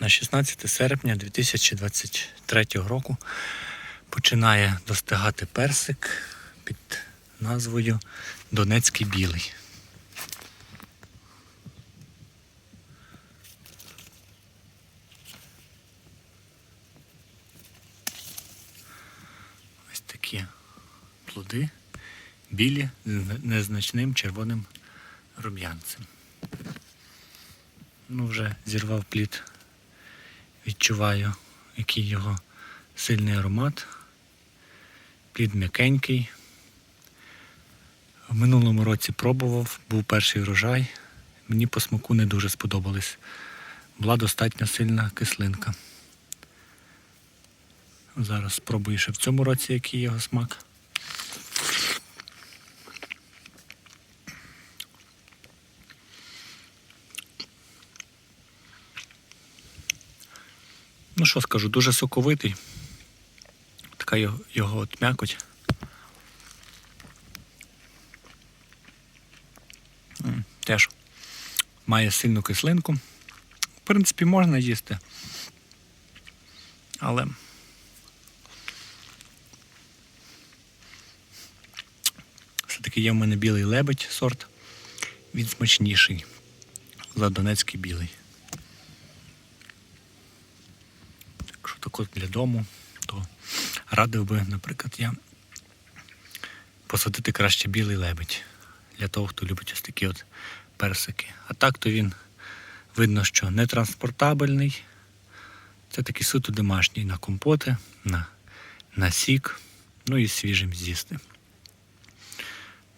На 16 серпня 2023 року починає достигати персик під назвою Донецький білий. Ось такі плоди білі з незначним червоним рум'янцем. Ну, вже зірвав плід. Відчуваю, який його сильний аромат. Плід м'якенький. В минулому році пробував, був перший врожай. Мені по смаку не дуже сподобались. Була достатньо сильна кислинка. Зараз спробую ще в цьому році, який його смак. Ну що скажу, дуже соковитий. Така його, його от м'якоть. Теж має сильну кислинку. В принципі, можна їсти. Але все-таки є в мене білий лебедь сорт. Він смачніший за донецький білий. Так от для дому, то радив би, наприклад, я посадити краще білий лебедь для того, хто любить ось такі от персики. А так то він видно, що не транспортабельний. Це такий суто домашній на компоти, на, на сік, ну і свіжим з'їсти.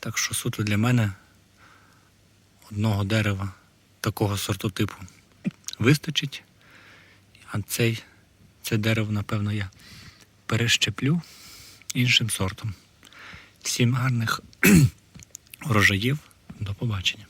Так що суто для мене одного дерева такого сортотипу вистачить. А цей, це дерево, напевно, я перещеплю іншим сортом. Всім гарних врожаїв. До побачення.